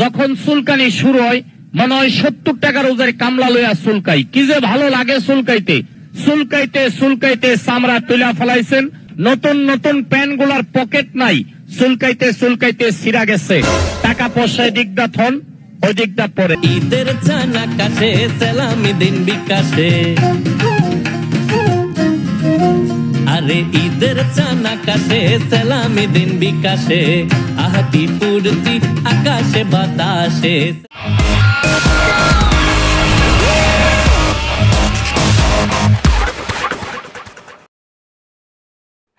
যখন চুলকানি শুরু হয়, মনে হয় সত্তর টাকা রোজের কামলা লইয়া চুলকাই। কি যে ভালো লাগে চুলকাইতে। চুলকাইতে চুলকাইতে চামড়া তুলা ফেলাইছেন। নতুন নতুন প্যান্টগুলার পকেট নাই। চুলকাইতে চুলকাইতে ছিঁড়া গেছে। টাকা পয়সায় দিকদা থন দিকদা পরে। ঈদের চানা কাছে সালামি দিন বিকাশে। আরে ঈদের চানা কাছে সালামি দিন বিকাশে। আহাতি ফুর্তি আকাশে বাতাসে।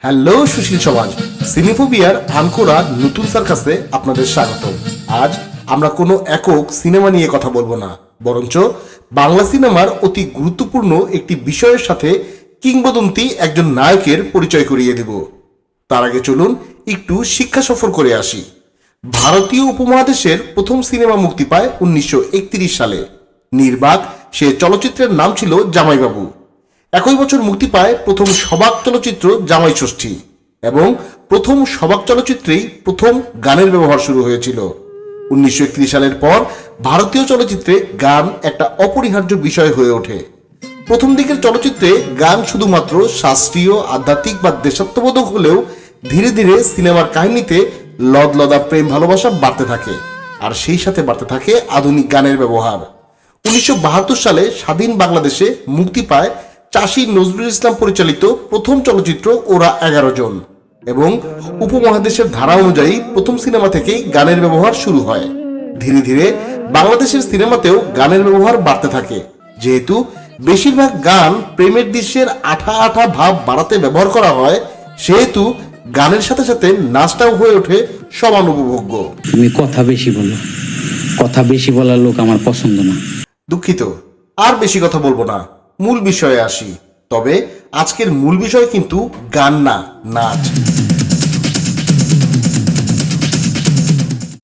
হ্যালো, সুশীল সমাজ। সিনেফোবিয়ার আনকোরা নতুন সার্কাসে আপনাদের স্বাগত আজ আমরা কোনো একক সিনেমা নিয়ে কথা বলব না, বরঞ্চ বাংলা সিনেমার অতি গুরুত্বপূর্ণ একটি বিষয়ের সাথে কিংবদন্তি একজন নায়কের পরিচয় করিয়ে দেব। তার আগে চলুন একটু শিক্ষা সফর করে আসি। ভারতীয় উপমহাদেশের প্রথম সিনেমা মুক্তি পায় উনিশশো একত্রিশ সালে। নির্বাক, সে চলচ্চিত্রের নাম ছিল জামাইবাবু। একই বছর মুক্তি পায় প্রথম সবাক চলচ্চিত্র জামাই ষষ্ঠী এবং প্রথম সবাক চলচ্চিত্রেই প্রথম গানের ব্যবহার শুরু হয়েছিল। উনিশশো একত্রিশ সালের পর ভারতীয় চলচ্চিত্রে গান একটা অপরিহার্য বিষয় হয়ে ওঠে। প্রথম দিকের চলচ্চিত্রে গান শুধুমাত্র শাস্ত্রীয়, আধ্যাত্মিক বা দেশাত্মবোধক হলেও ধীরে ধীরে সিনেমার কাহিনীতে লদলদা প্রেম ভালোবাসা বাড়তে থাকে, আর সেই সাথে বাড়তে থাকে আধুনিক গানের ব্যবহার। উনিশশো সালে স্বাধীন বাংলাদেশে মুক্তি পায় চাষি নজরুল ইসলাম পরিচালিত প্রথম চলচ্চিত্র ওরা এগারো জন এবং উপমহাদেশের ধারা অনুযায়ী প্রথম সিনেমা থেকেই গানের ব্যবহার শুরু হয়। ধীরে ধীরে বাংলাদেশের সিনেমাতেও গানের ব্যবহার বাড়তে থাকে, যেহেতু বেশিরভাগ গান প্রেমের দৃশ্যের আঠা আঠা ভাব বাড়াতে ব্যবহার করা হয়, সেহেতু গানের সাথে সাথে নাচটাও হয়ে ওঠে সমান উপভোগ্য তুমি কথা বেশি বলো। কথা বেশি বলার লোক আমার পছন্দ না। দুঃখিত। আর বেশি কথা বলব না। মূল বিষয়ে আসি। তবে আজকের মূল বিষয় কিন্তু গান না নাচ।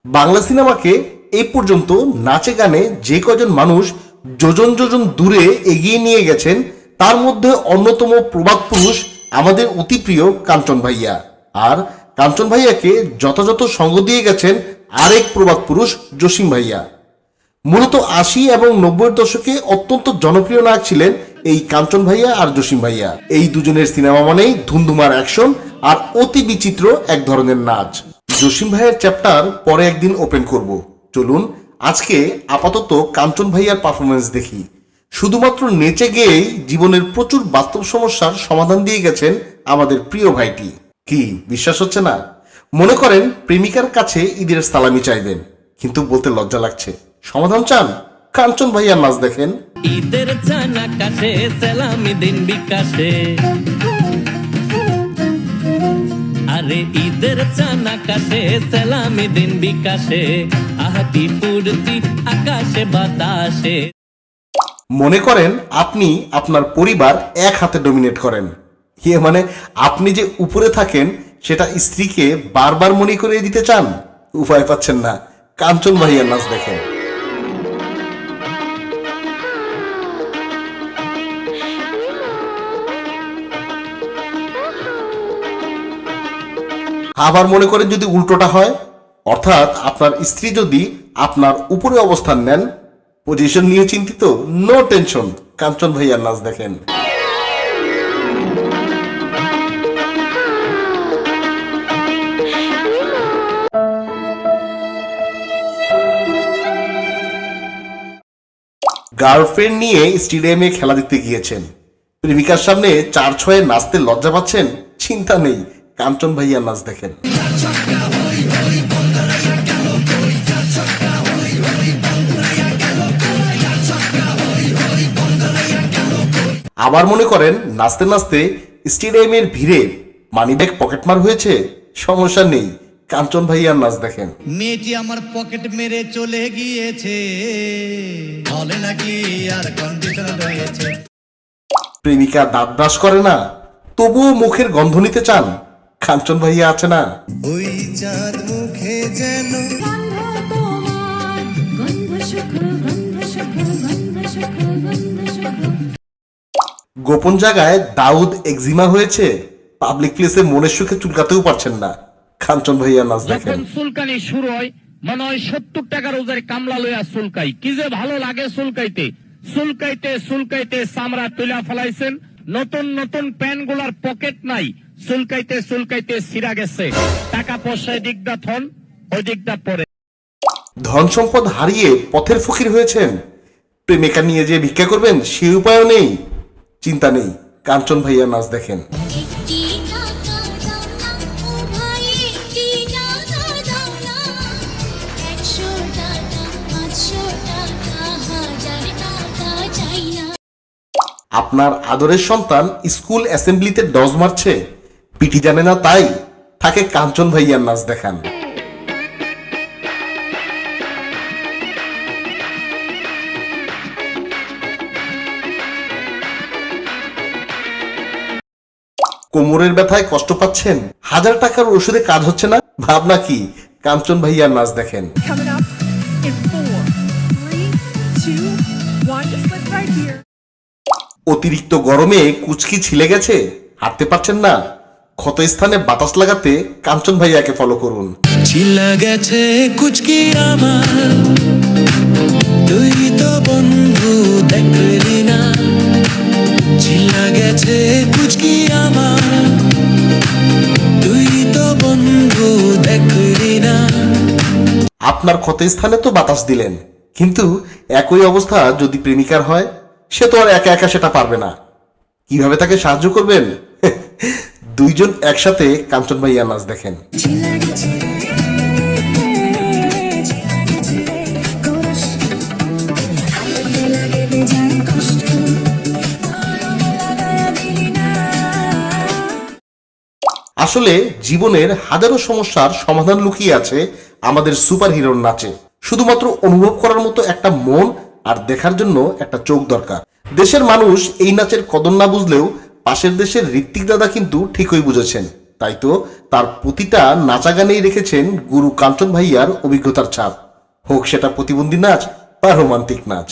বাংলা সিনেমাকে এই পর্যন্ত নাচে গানে যে কজন মানুষ যোজন যোজন দূরে এগিয়ে নিয়ে গেছেন তার মধ্যে অন্যতম প্রবাদ পুরুষ আমাদের অতি প্রিয় কাঞ্চন ভাইয়া। আর কাঞ্চন ভাইয়াকে যথাযথ সঙ্গ দিয়ে গেছেন আরেক প্রবাদ পুরুষ জসিম ভাইয়া। মূলত আশি এবং নব্বইয়ের দশকে অত্যন্ত জনপ্রিয় নায়ক ছিলেন এই কাঞ্চন ভাইয়া আর জসিম ভাইয়া। এই দুজনের সিনেমা মানেই ধুমধুমার অ্যাকশন আর অতি বিচিত্র এক ধরনের নাচ। জসিম ভাইয়ের চ্যাপ্টার পরে একদিন ওপেন করব। চলুন আজকে আপাতত কাঞ্চন ভাইয়ার পারফরমেন্স দেখি। শুধুমাত্র নেচে গিয়েই জীবনের প্রচুর বাস্তব সমস্যার সমাধান দিয়ে গেছেন আমাদের প্রিয় ভাইটি। কি? বিশ্বাস হচ্ছে না? মনে করেন প্রেমিকার কাছে ঈদের সালামি চাইবেন কিন্তু বলতে লজ্জা লাগছে। সমাধান চান? কাঞ্চন ভাইয়ার নাচ দেখেন। ঈদের চানা সালামি দিন বিকাশে। আরে ঈদের চানা কাছে সালামি দিন বিকাশে। আহাতি ফুর্তি আকাশে বাতাসে। মনে করেন আপনি আপনার পরিবার এক হাতে ডমিনেট করেন। ইয়ে মানে আপনি যে উপরে থাকেন, সেটা স্ত্রীকে বারবার মনে করে দিতে চান? উপায় পাচ্ছেন না। কাঞ্চন ভাইয়ার নাচ দেখেন। আবার মনে করেন যদি উল্টোটা হয়? অর্থাৎ আপনার স্ত্রী যদি আপনার উপরে অবস্থান নেন পজিশন নিয়ে চিন্তিত নো টেনশন কাঞ্চন ভাইয়ার নাচ দেখেন। গার্লফ্রেন্ড নিয়ে স্টেডিয়ামে খেলা দেখতে গিয়েছেন। প্রেমিকার সামনে চার ছয়ে নাচতে লজ্জা পাচ্ছেন? চিন্তা নেই। কাঞ্চন ভাইয়ার নাচ দেখেন। আবার মনে করেন, নাচতে নাচতে স্টেডিয়ামের ভিড়ে মানিব্যাগ পকেটমার হয়েছে? সমস্যা নেই। কাঞ্চন ভাইয়ার নাচ দেখেন। মেয়েটি আমার পকেট মেরে চলে গিয়েছে। বলে নাকি আর কন্ডিশন রয়েছে। প্রেমিকা দাঁত ব্রাশ করে না তবুও মুখের গন্ধ নিতে চান? কাঞ্চন ভাইয়া আছে না? ওই চাঁদ মুখে যেন গন্ধ তোমার গন্ধ সুখ গন্ধ সুখ গন্ধ সুখ গন্ধ সুখ গোপন জায়গায় দাউদ এক্সিমা হয়েছে। পাবলিক প্লেসে মনের সুখে চুলকাতেও পারছেন না। কাঞ্চন ভাইয়া নাচ দেখেন। চুলকানি শুরু হয় মনে হয় সত্তর টাকা রোজারে কামলা লইয়া চুলকাই। কি যে ভালো লাগে চুলকাইতে। চুলকাইতে চুলকাইতে চামড়া তুলা ফেলাইছেন। নতুন নতুন প্যান্টগুলার পকেট নাই। চুলকাইতে চুলকাইতে ছিঁড়া গেছে। টাকা পয়সা দিকদা থন ওই দিকদা পরে। ধন সম্পদ হারিয়ে পথের ফকির হয়েছেন। প্রেমিকা নিয়ে যে ভিক্ষা করবেন সে উপায়ও নেই চিন্তা নেই। কাঞ্চন ভাইয়া নাচ দেখেন। আপনার আদরের সন্তান স্কুল অ্যাসেম্বলিতে ডজ মারছে। পিটি জানে না তাই তাকে কাঞ্চন ভাইয়ার নাচ দেখান। কোমরের ব্যথায় কষ্ট পাচ্ছেন? হাজার টাকার ওষুধে কাজ হচ্ছে না? ভাবনা কি? কাঞ্চন ভাইয়ার নাচ দেখেন. অতিরিক্ত গরমে কুচকি ছিলে গেছে? হাঁটতে পারছেন না? ক্ষতস্থানে বাতাস লাগাতে কাঞ্চন ভাইয়াকে ফলো করুন। ছিলা গেছে কুচকি আমার। তুই তো বন্ধু দেখলি না। ছিলা গেছে কুচকি আমার। তুই তো বন্ধু দেখলি না। আপনার ক্ষতস্থানে তো বাতাস দিলেন কিন্তু একই অবস্থা যদি প্রেমিকার হয়? সে তো আর একা একা সেটা পারবে না। কীভাবে তাকে সাহায্য করবেন? দুইজন একসাথে কাঞ্চন ভাইয়া নাচ দেখেন। আসলে জীবনের হাজারো সমস্যার সমাধান লুকিয়ে আছে আমাদের সুপার হিরোর নাচে। শুধুমাত্র অনুভব করার মতো একটা মন আর দেখার জন্য একটা চোখ দরকার। দেশের মানুষ এই নাচের কদর না বুঝলেও পাশের দেশের ঋত্বিক দাদা কিন্তু ঠিকই বুঝেছেন। তাই তো তার প্রতিটা নাচা গানেই রেখেছেন গুরু কাঞ্চন ভাইয়ার অভিজ্ঞতার ছাপ। হোক সেটা প্রতিবন্ধী নাচ বা রোমান্টিক নাচ।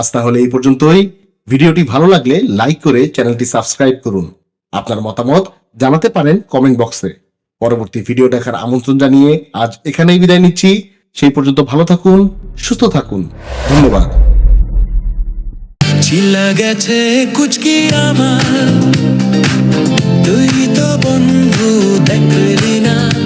আজ তাহলে এই পর্যন্তই। ভিডিওটি ভালো লাগলে লাইক করে চ্যানেলটি সাবস্ক্রাইব করুন। আপনার মতামত জানাতে পারেন কমেন্ট বক্সে পরবর্তী ভিডিও দেখার আমন্ত্রণ জানিয়ে আজ এখানেই বিদায় নিচ্ছি। সেই পর্যন্ত ভালো থাকুন, সুস্থ থাকুন। ধন্যবাদ। আমার। তুই তো বন্ধু দেখলি না।